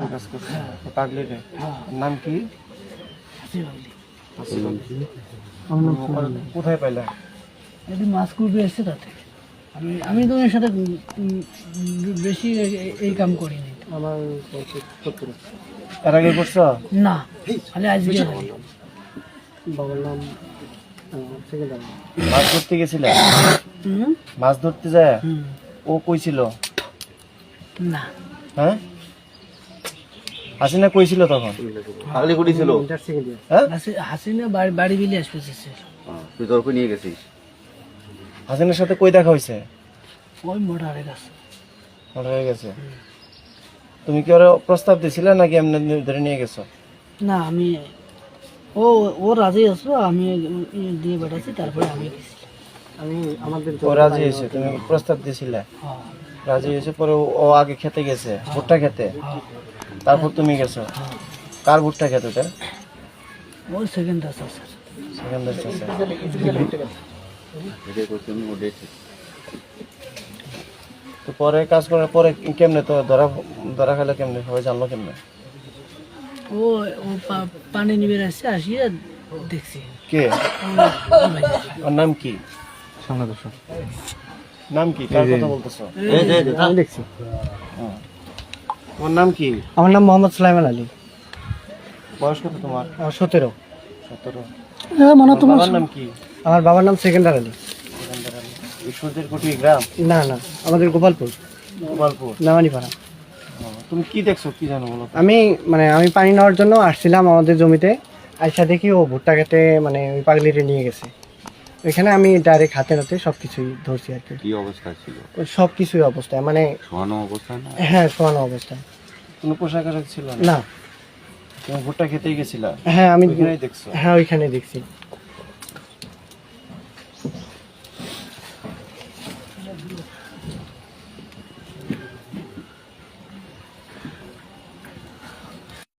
কাজ করছে। পাগলি রে নাম কি? কোথায় পাইলা? যদি মাছ করবে এসছে তাতে। আমি আমি তো এর সাথে বেশি এই- কাম করিনি। আমার এর আগে করছ? না খালি আজকে। বাবার নাম মাছ ধরতে গেছিলে? মাছ ধরতে যায়? ও কইছিল না। হ্যাঁ? হাসিনা কইছিল তখন? পাগলি করেছিল হ্যাঁ? হাসি হাসিনা বাড়ি বাড়ি বিলে আসবে তুই তর্ক নিয়ে গেছিস? হাসিনার সাথে কই দেখা হয়েছে ওই মোটারে কাছে। ওর হয়ে গেছে? তুমি কি ওরা প্রস্তাব দিছিলে নাকি এমনি ধরে নিয়ে গেছো? না আমি ও ও রাজি আসলো আমি উম, দিয়ে বেড়াচ্ছি তারপরে আমি গেছি। আমি আমাদের ও রাজি হয়েছে তুমি প্রস্তাব দিছিলে? হ্যাঁ। রাজি হয়েছে পরে ও- আগে খেতে গেছে ভুট্টা খেতে। তারপর তুমি গেছো। কার ভুট্টা খেতে ওটা? সেকেন্ড আছে স্যার তো পরে কাজ করার পরে কেমনে তো ধরা ধরা খেলে কেমনে? সবাই জানলো কেমনে? ও ও পানি নিবে আসছে আসিয়ে দেখছি। কে? ওর নাম কি? নাম কি? কার কথা বলতেছো? আমি দেখছি। ওর নাম কি? আমার নাম মোহাম্মদ সুলাইমান আলী। বয়স কত তোমার? সতেরো। সতেরো। হ্যাঁ মানে তোমার বাবার নাম কি? আমার বাবার নাম সেকেন্ডার আলী। ঈশ্বরদের কোটি গ্রাম? না না আমাদের গোপালপুর। গোপালপুর? নামানিপাড়া। তুমি কি দেখছ? কি জানো বলো আমি মানে আমি পানি নেওয়ার জন্য আসছিলাম আমাদের জমিতে। আইসা দেখি ও ভুট্টা খেতে মানে ওই পাগলিটা নিয়ে গেছে। ওইখানে আমি ডাইরেক্ট হাতে হাতে সবকিছুই ধরছি আর কি। কি অবস্থা ছিল? সব কিছুই অবস্থায় মানে শোয়ানো অবস্থা না? হ্যাঁ শোয়ানো অবস্থায় কোনো পোশাক আশাক ছিল না? না। তুমি ভুট্টা খেতেই গেছিলা? হ্যাঁ আমি দেখছ? হ্যাঁ ওইখানে দেখছি।